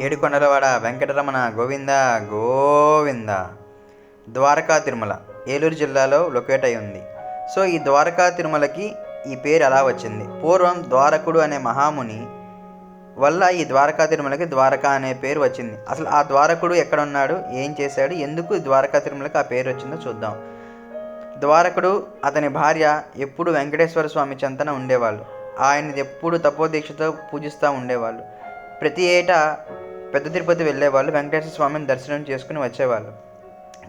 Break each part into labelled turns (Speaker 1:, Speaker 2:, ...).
Speaker 1: ఏడుకొండలవాడ వెంకటరమణ గోవింద గోవింద. ద్వారకా తిరుమల ఏలూరు జిల్లాలో లొకేట్ అయి ఉంది సో ఈ ద్వారకా తిరుమలకి ఈ పేరు ఎలా వచ్చింది. పూర్వం ద్వారకుడు అనే మహాముని వల్ల ఈ ద్వారకా తిరుమలకి ద్వారకా అనే పేరు వచ్చింది. అసలు ఆ ద్వారకుడు ఎక్కడ ఉన్నాడు ఏం చేశాడు? ఎందుకు ఈ ద్వారకా తిరుమలకి ఆ పేరు వచ్చిందో చూద్దాం. ద్వారకుడు అతని భార్య ఎప్పుడు వెంకటేశ్వర స్వామి చెంతన ఉండేవాళ్ళు. ఆయనది ఎప్పుడు తపోదీక్షతో పూజిస్తూ ఉండేవాళ్ళు. ప్రతి ఏటా పెద్ద తిరుపతి వెళ్ళేవాళ్ళు వెంకటేశ్వర స్వామిని దర్శనం చేసుకుని వచ్చేవాళ్ళు.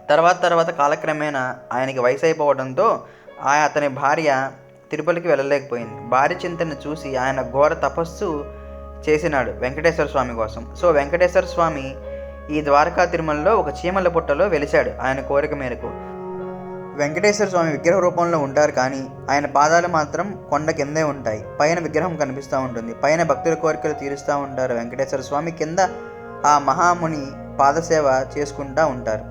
Speaker 1: తర్వాత తర్వాత కాలక్రమేణా ఆయనకి వయసు అయిపోవడంతో ఆయన అతని భార్య తిరుపతికి వెళ్ళలేకపోయింది. భార్య చింతను చూసి ఆయన ఘోర తపస్సు చేసినాడు వెంకటేశ్వర స్వామి కోసం. సో వెంకటేశ్వర స్వామి ఈ ద్వారకా తిరుమలలో ఒక చీమల పుట్టలో వెలిశాడు ఆయన కోరిక మేరకు. వెంకటేశ్వర స్వామి విగ్రహ రూపంలో ఉంటారు కానీ ఆయన పాదాలు మాత్రం కొండ కిందే ఉంటాయి. పైన విగ్రహం కనిపిస్తూ ఉంటుంది. పైన భక్తుల కోరికలు తీరుస్తూ ఉంటారు. వెంకటేశ్వర స్వామి కింద ఆ మహాముని పాదసేవ చేసుకుంటూ ఉంటారు.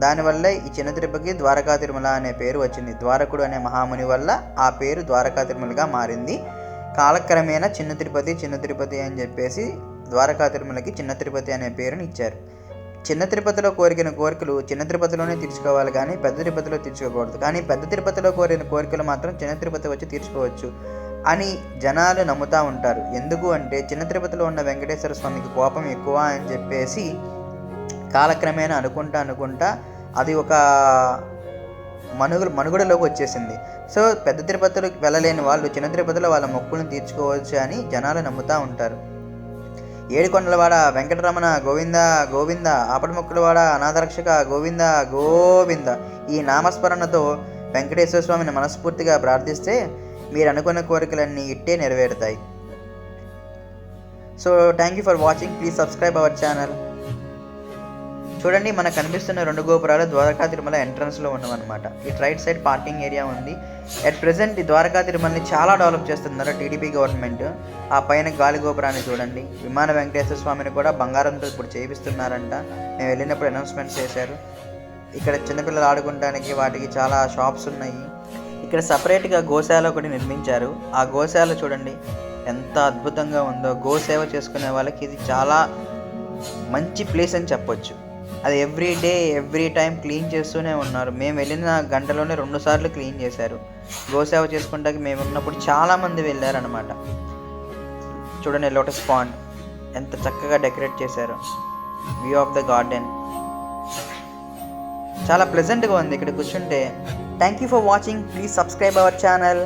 Speaker 1: దానివల్లే ఈ చిన్న తిరుపతికి ద్వారకా తిరుమల అనే పేరు వచ్చింది. ద్వారకుడు అనే మహాముని వల్ల ఆ పేరు ద్వారకా తిరుమలగా మారింది. కాలక్రమేణా చిన్న తిరుపతి చిన్న తిరుపతి అని చెప్పేసి ద్వారకా తిరుమలకి చిన్న తిరుపతి అనే పేరుని ఇచ్చారు. చిన్న తిరుపతిలో కోరికిన కోరికలు చిన్న తిరుపతిలోనే తీర్చుకోవాలి కానీ పెద్ద తిరుపతిలో తీర్చుకోకూడదు. కానీ పెద్ద తిరుపతిలో కోరిన కోరికలు మాత్రం చిన్న తిరుపతి వచ్చి తీర్చుకోవచ్చు అని జనాలు నమ్ముతూ ఉంటారు. ఎందుకు అంటే చిన్న తిరుపతిలో ఉన్న వెంకటేశ్వర స్వామికి కోపం ఎక్కువ అని చెప్పేసి కాలక్రమేణా అనుకుంటా అనుకుంటా అది ఒక మనుగుడు మనుగడలోకి వచ్చేసింది. సో పెద్ద తిరుపతిలోకి వెళ్ళలేని వాళ్ళు చిన్న తిరుపతిలో వాళ్ళ మొక్కులను తీర్చుకోవచ్చు అని జనాలు నమ్ముతూ ఉంటారు. ఏడుకొండలవాడ వెంకటరమణ గోవింద గోవింద ఆపడమొక్కులవాడ అనాథరక్షక గోవింద గోవింద. ఈ నామస్మరణతో వెంకటేశ్వర స్వామిని మనస్ఫూర్తిగా ప్రార్థిస్తే మీరు అనుకున్న కోరికలన్నీ ఇట్టే నెరవేరుతాయి. So thank you for watching please subscribe our channel చూడండి మనకు కనిపిస్తున్న రెండు గోపురాలు ద్వారకా తిరుమల ఎంట్రన్స్లో ఉన్నవన్నమాట. ఇటు రైట్ సైడ్ పార్కింగ్ ఏరియా ఉంది. అట్ ప్రెసెంట్ ఈ ద్వారకా తిరుమలని చాలా డెవలప్ చేస్తున్నారు టీడీపీ గవర్నమెంట్ ఆ పైన గాలి గోపురాన్ని చూడండి. విమాన వెంకటేశ్వర స్వామిని కూడా బంగారంతో ఇప్పుడు చేయిస్తున్నారంట మేము వెళ్ళినప్పుడు అనౌన్స్మెంట్ చేశారు. ఇక్కడ చిన్నపిల్లలు ఆడుకోవడానికి వాటికి చాలా షాప్స్ ఉన్నాయి. ఇక్కడ సపరేట్గా గోశాల ఒకటి నిర్మించారు. ఆ గోశాల చూడండి ఎంత అద్భుతంగా ఉందో. గోసేవ చేసుకునే వాళ్ళకి ఇది చాలా మంచి ప్లేస్ అని చెప్పొచ్చు. అది every day every time clean చేస్తూనే ఉన్నారు. మేము వెళ్ళిన గంటలోనే రెండు సార్లు క్లీన్ చేశారు. గోసేవ చేసుకుంటాకి మేము ఉన్నప్పుడు చాలామంది వెళ్ళారనమాట చూడండి లోటస్ పాండ్ ఎంత చక్కగా డెకరేట్ చేశారు. వ్యూ ఆఫ్ ద గార్డెన్ చాలా ప్లెజెంట్గా ఉంది. ఇక్కడ కూర్చుంటే. Thank you for watching please subscribe our channel